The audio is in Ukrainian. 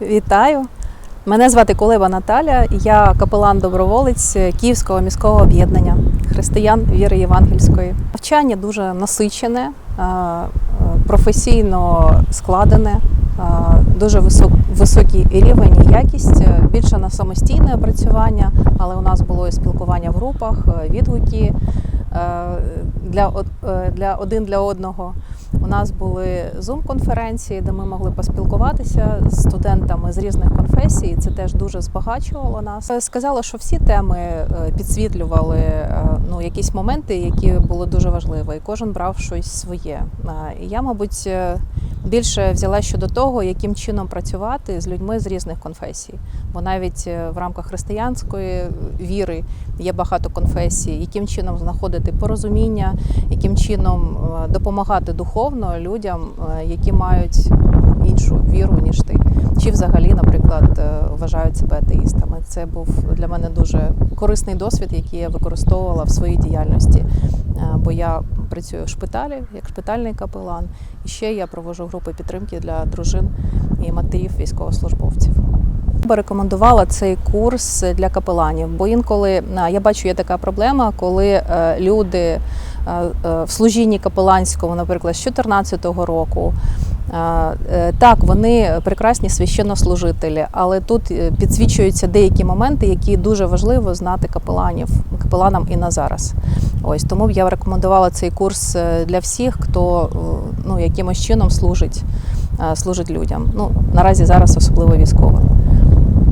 Вітаю! Мене звати Колеба Наталя. Я капелан-доброволець Київського міського об'єднання християн віри Євангельської. Навчання дуже насичене, е, професійно складене, е, дуже висок- високий рівень і якість. Е, Більше на самостійне опрацювання, але у нас було і спілкування в групах, відгуки для один для одного. У нас були зум-конференції, де ми могли поспілкуватися з студентами з різних конфесій. Це теж дуже збагачувало нас. Е, Сказала, що всі теми е, підсвітлювали е, ну, якісь моменти, які були дуже важливі, і кожен брав щось своє. Я, мабуть, більше взяла щодо того, яким чином працювати з людьми з різних конфесій. Бо навіть е, в рамках християнської віри є багато конфесій, яким чином знаходити порозуміння, яким чином е, допомагати духовно людям, е, які мають іншу віру, ніж ти. Чи взагалі, наприклад, е, вважають себе атеїстами. Це був для мене дуже корисний досвід, який я використовувала в своїй діяльності. Е, Бо я працюю в шпиталі як шпитальний капелан, і ще я проводжу групи підтримки для дружин і матерів військовослужбовців. Я би рекомендувала цей курс для капеланів, бо інколи я бачу, є така проблема, коли е, люди е, е, в служінні капеланському, наприклад, з 2014 року. Так, вони прекрасні священнослужителі, але тут підсвічуються деякі моменти, які дуже важливо знати капеланів, капеланам і на зараз. Ось тому б я рекомендувала цей курс е, для всіх, хто е, ну, якимось чином служить, е, служить людям. Ну, наразі зараз особливо військовим.